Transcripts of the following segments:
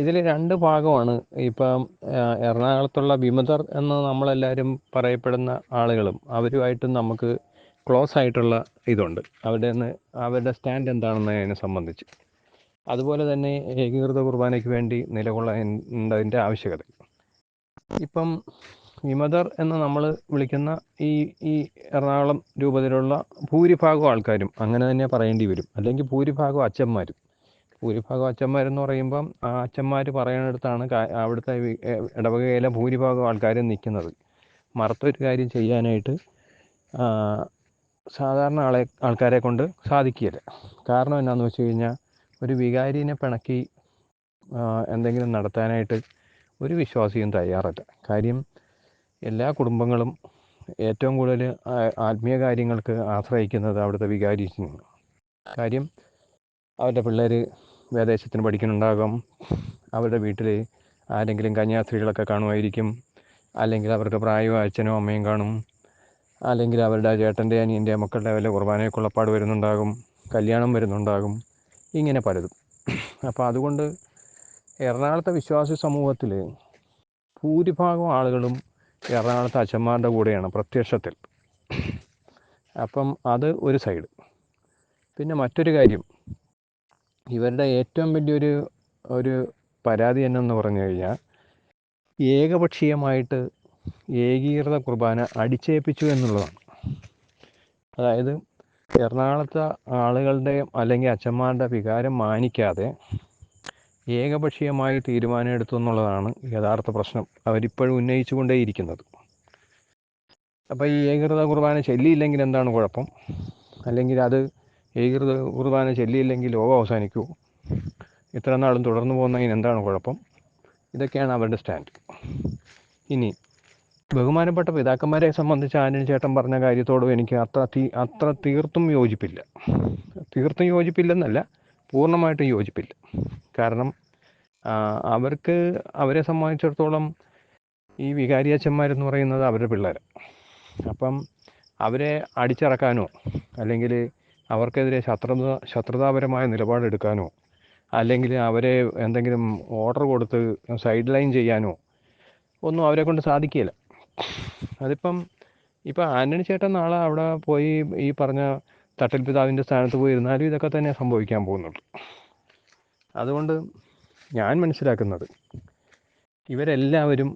ഇതിൽ രണ്ട് ഭാഗമാണ്. ഇപ്പം എറണാകുളത്തുള്ള വിമതർ എന്ന് നമ്മളെല്ലാവരും പറയപ്പെടുന്ന ആളുകളും അവരുമായിട്ടും നമുക്ക് ക്ലോസ് ആയിട്ടുള്ള ഇതുണ്ട്. അവരുടെ അവരുടെ സ്റ്റാൻഡ് എന്താണെന്ന് അതിനെ സംബന്ധിച്ച്. അതുപോലെ തന്നെ ഏകീകൃത കുർബാനയ്ക്ക് വേണ്ടി നിലകൊള്ളേണ്ടതിന്റെ ആവശ്യകത. ഇപ്പം വിമതർ എന്ന് നമ്മൾ വിളിക്കുന്ന ഈ ഈ എറണാകുളം രൂപത്തിലുള്ള ഭൂരിഭാഗം ആൾക്കാരും അങ്ങനെ തന്നെ പറയേണ്ടി വരും. അല്ലെങ്കിൽ ഭൂരിഭാഗം അച്ഛന്മാരും. ഭൂരിഭാഗം അച്ഛന്മാരെന്ന് പറയുമ്പം ആ അച്ഛന്മാർ പറയുന്നിടത്താണ് അവിടുത്തെ ഇടവകയിലെ ഭൂരിഭാഗം ആൾക്കാരും നിൽക്കുന്നത് മറത്തൊരു കാര്യം ചെയ്യാനായിട്ട് സാധാരണ ആളെ ആൾക്കാരെ കൊണ്ട് സാധിക്കില്ല. കാരണം എന്നാന്ന് വെച്ച് കഴിഞ്ഞാൽ ഒരു വികാരിനെ പിണക്കി എന്തെങ്കിലും നടത്താനായിട്ട് ഒരു വിശ്വാസിയും തയ്യാറല്ല. കാര്യം എല്ലാ കുടുംബങ്ങളും ഏറ്റവും കൂടുതൽ ആത്മീയ കാര്യങ്ങൾക്ക് ആശ്രയിക്കുന്നത് അവിടുത്തെ വികാരിച്ചിനാണ് കാര്യം അവരുടെ പിള്ളേർ വേദേശത്തിന് പഠിക്കുന്നുണ്ടാകാം. അവരുടെ വീട്ടിൽ ആരെങ്കിലും കന്യാസ്ത്രീകളൊക്കെ കാണുമായിരിക്കും. അല്ലെങ്കിൽ അവർക്ക് പ്രായവും അച്ഛനും അമ്മയും കാണും. അല്ലെങ്കിൽ അവരുടെ ചേട്ടന്റെ അനിയന്റെ മക്കളുടെ വല്ല കുർബാനയ്ക്കുള്ളപ്പാട് വരുന്നുണ്ടാകും. കല്യാണം വരുന്നുണ്ടാകും. ഇങ്ങനെ പലതും. അപ്പോൾ അതുകൊണ്ട് എറണാകുളത്തെ വിശ്വാസി സമൂഹത്തിൽ ഭൂരിഭാഗം ആളുകളും എറണാകുളത്തെ അച്ഛന്മാരുടെ കൂടെയാണ് പ്രത്യക്ഷത്തിൽ. അപ്പം അത് ഒരു സൈഡ്. പിന്നെ മറ്റൊരു കാര്യം. ഇവരുടെ ഏറ്റവും വലിയൊരു ഒരു പരാതി എന്നെന്ന് പറഞ്ഞു കഴിഞ്ഞാൽ ഏകപക്ഷീയമായിട്ട് ഏകീകൃത കുർബാന അടിച്ചേൽപ്പിച്ചു എന്നുള്ളതാണ്. അതായത് എറണാകുളത്തെ ആളുകളുടെയും അല്ലെങ്കിൽ അച്ഛന്മാരുടെ വികാരം മാനിക്കാതെ ഏകപക്ഷീയമായി തീരുമാനം എടുത്തു എന്നുള്ളതാണ് യഥാർത്ഥ പ്രശ്നം അവരിപ്പോഴും ഉന്നയിച്ചുകൊണ്ടേയിരിക്കുന്നത്. അപ്പോൾ ഈ ഏകീകൃത കുർബാന ചൊല്ലിയില്ലെങ്കിൽ എന്താണ് കുഴപ്പം? അല്ലെങ്കിൽ അത് ഏകീകൃത കുർബാന ചൊല്ലിയില്ലെങ്കിൽ ലോകം അവസാനിക്കുമോ ഇത്ര നാളും തുടർന്നു പോകുന്നതിന് എന്താണ് കുഴപ്പം? ഇതൊക്കെയാണ് അവരുടെ സ്റ്റാൻഡ്. ഇനി ബഹുമാനപ്പെട്ട പിതാക്കന്മാരെ സംബന്ധിച്ച് ആന്റണി ചേട്ടൻ പറഞ്ഞ കാര്യത്തോടും എനിക്ക് അത്ര തീ അത്ര തീർത്തും യോജിപ്പില്ല. തീർത്തും യോജിപ്പില്ലെന്നല്ല പൂർണമായിട്ടും യോജിപ്പില്ല. കാരണം അവർക്ക് അവരെ സംബന്ധിച്ചിടത്തോളം ഈ വികാരിയച്ഛന്മാരെന്ന് പറയുന്നത് അവരുടെ പിള്ളേർ അപ്പം അവരെ അടിച്ചിറക്കാനോ അല്ലെങ്കിൽ അവർക്കെതിരെ ശത്രുത ശത്രുതാപരമായ നിലപാടെടുക്കാനോ അല്ലെങ്കിൽ അവരെ എന്തെങ്കിലും ഓർഡർ കൊടുത്ത് സൈഡ് ലൈൻ ചെയ്യാനോ ഒന്നും അവരെ കൊണ്ട് സാധിക്കില്ല അതിപ്പം ഇപ്പം ആന്റണി ചേട്ടൻ നാളെ അവിടെ പോയി ഈ പറഞ്ഞ തട്ടൽ പിതാവിന്റെ സ്ഥാനത്ത് പോയി ഇരുന്നാലും ഇതൊക്കെ തന്നെ സംഭവിക്കാൻ പോകുന്നുള്ളൂ അതുകൊണ്ട് ഞാൻ മനസ്സിലാക്കുന്നത് ഇവരെല്ലാവരും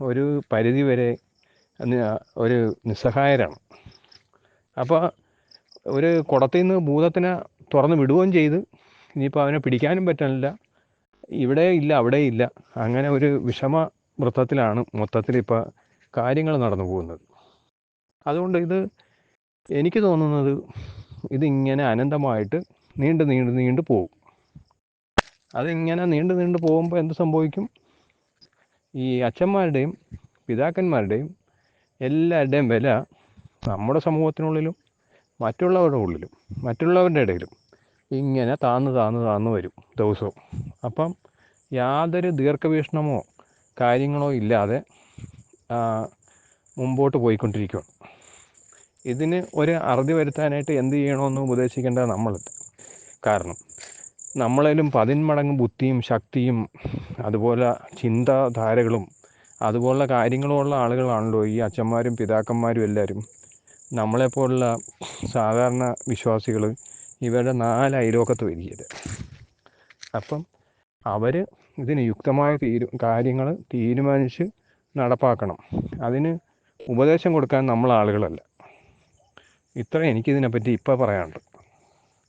ഒരു പരിധി വരെ ഒരു നിസ്സഹായരാണ്. അപ്പോൾ ഒരു കുടത്തിൽ നിന്ന് ഭൂതത്തിനെ തുറന്ന് വിടുകയും ചെയ്ത്. ഇനിയിപ്പോൾ അവനെ പിടിക്കാനും പറ്റണില്ല. ഇവിടെ ഇല്ല അവിടെ ഇല്ല. അങ്ങനെ ഒരു വിഷമ വൃത്തത്തിലാണ് മൊത്തത്തിൽ ഇപ്പോൾ കാര്യങ്ങൾ നടന്നു പോകുന്നത്. അതുകൊണ്ട് ഇത് എനിക്ക് തോന്നുന്നത് ഇതിങ്ങനെ അനന്തമായിട്ട് നീണ്ട് നീണ്ട് നീണ്ട് പോകും. അതിങ്ങനെ നീണ്ട് നീണ്ട് പോകുമ്പോൾ എന്ത് സംഭവിക്കും? ഈ അച്ഛന്മാരുടെയും പിതാക്കന്മാരുടെയും എല്ലാവരുടെയും വില നമ്മുടെ സമൂഹത്തിനുള്ളിലും മറ്റുള്ളവരുടെ ഉള്ളിലും മറ്റുള്ളവരുടെ ഇടയിലും ഇങ്ങനെ താന്ന് താന്ന് താന്ന് വരും ദിവസവും. അപ്പം യാതൊരു ദീർഘവീക്ഷണമോ കാര്യങ്ങളോ ഇല്ലാതെ മുമ്പോട്ട് പോയിക്കൊണ്ടിരിക്കുകയാണ് ഇതിന് ഒരു അറുതി വരുത്താനായിട്ട് എന്ത് ചെയ്യണമെന്ന് ഉപദേശിക്കേണ്ട നമ്മളല്ല കാരണം നമ്മളേലും പതിന്മടങ്ങ് ബുദ്ധിയും ശക്തിയും അതുപോലെ ചിന്താധാരകളും അതുപോലുള്ള കാര്യങ്ങളുമുള്ള ആളുകളാണല്ലോ ഈ അച്ഛന്മാരും പിതാക്കന്മാരും എല്ലാവരും. നമ്മളെപ്പോലുള്ള സാധാരണ വിശ്വാസികൾ ഇവരുടെ നാല് അയലോക്കത്ത് വരികയില്ല അപ്പം അവർ ഇതിന് യുക്തമായ തീരു കാര്യങ്ങൾ തീരുമാനിച്ച് നടപ്പാക്കണം. അതിന് ഉപദേശം കൊടുക്കാൻ നമ്മൾ ആളുകളല്ല ഇത്ര എനിക്കിതിനെപ്പറ്റി ഇപ്പോൾ പറയാനുണ്ട്.